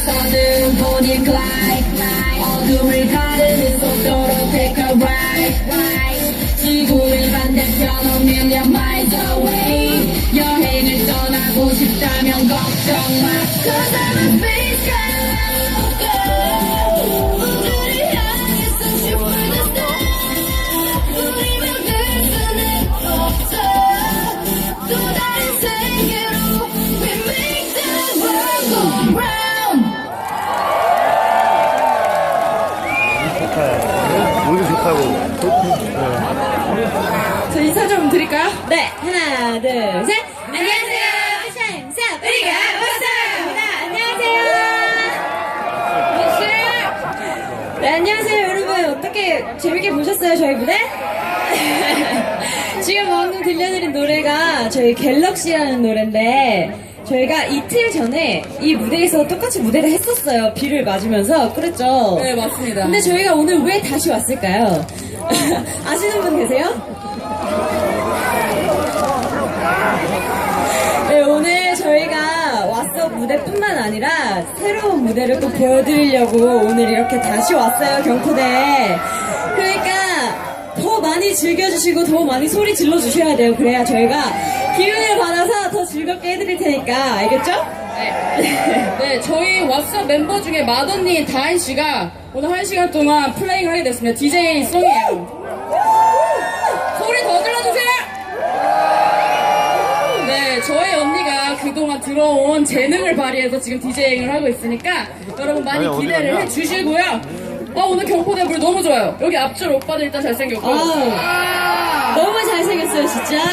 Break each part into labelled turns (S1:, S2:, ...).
S1: 어디서든 보니 glide. 어둠을 가르는 속도로 take a ride. 지구의 반대편 5 million miles away. 여행을 떠나고 싶다면 걱정 마
S2: 둘, 셋. 안녕하세요. 샤임사 우리가 왔어요. 안녕하세요. 네, 안녕하세요, 여러분. 어떻게 재밌게 보셨어요, 저희 무대? 지금 방금 들려드린 노래가 저희 갤럭시라는 노래인데 저희가 이틀 전에 이 무대에서 똑같이 무대를 했었어요. 비를 맞으면서. 그랬죠?
S3: 네, 맞습니다.
S2: 근데 저희가 오늘 왜 다시 왔을까요? 아시는 분 계세요? 네, 오늘 저희가 왔어 무대뿐만 아니라 새로운 무대를 또 보여드리려고 오늘 이렇게 다시 왔어요, 경포대. 그러니까 더 많이 즐겨주시고 더 많이 소리 질러주셔야 돼요. 그래야 저희가 기운을 받아서 더 즐겁게 해드릴 테니까. 알겠죠?
S3: 네. 네, 저희 왓썹 멤버 중에 맏언니인 다인 씨가 오늘 한 시간 동안 플레잉 하게 됐습니다. DJ 송이에요. 소리 더 질러주세요! 네, 저희 그동안 들어온 재능을 발휘해서 지금 디제잉을 하고 있으니까 여러분 많이 기대를? 해주시고요. 아, 오늘 경포대 물 너무 좋아요. 여기 앞줄 오빠들 일단 잘생겼고.
S2: 아, 너무 잘생겼어요, 진짜.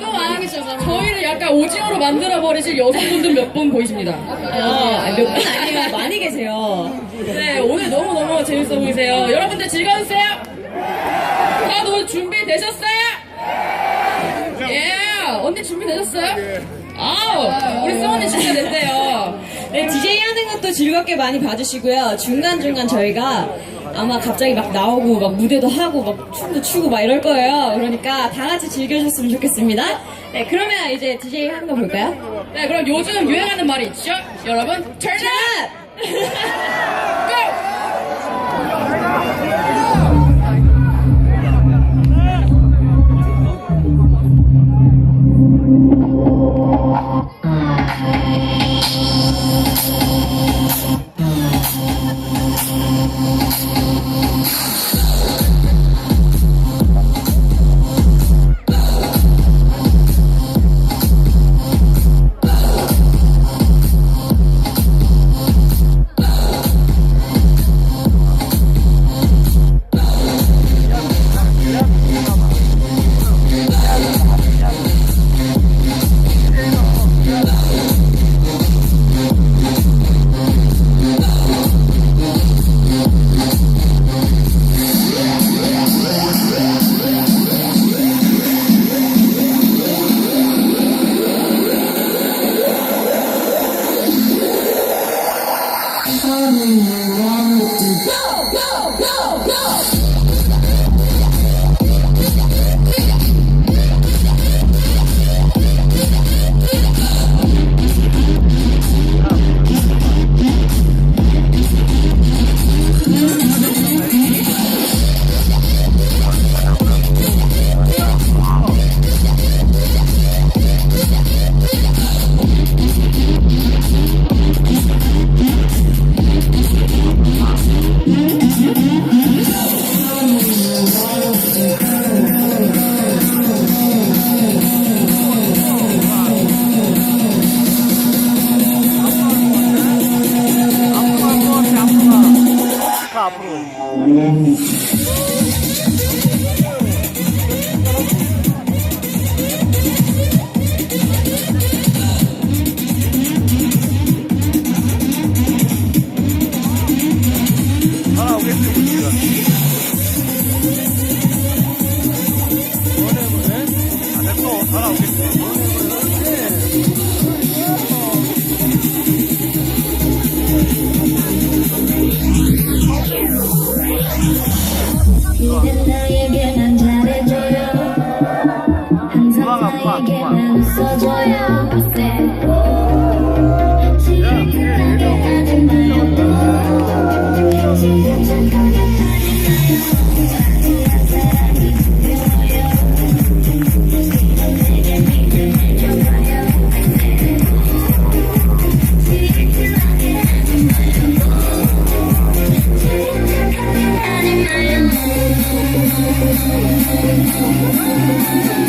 S3: 또 계셔서 저희를 약간 오징어로 만들어 버리실 여성분들 몇 분 보이십니다.
S2: 어, 몇분 아니에요. 많이 계세요.
S3: 네, 오늘 너무 너무 재밌어 보이세요. 여러분들 즐거우세요? 다들 오늘 준비 되셨어요? 예! 언니 준비 되셨어요? 아우! 우리 승원이 준비됐대요.
S2: 네, DJ 하는 것도 즐겁게 많이 봐주시고요. 중간중간 저희가 아마 갑자기 막 나오고 막 무대도 하고 막 춤도 추고 막 이럴 거예요. 그러니까 다 같이 즐겨주셨으면 좋겠습니다. 네, 그러면 이제 DJ 하는 거 볼까요?
S3: 네, 그럼 요즘 유행하는 말이 있죠? 여러분, turn up!
S1: Thank you.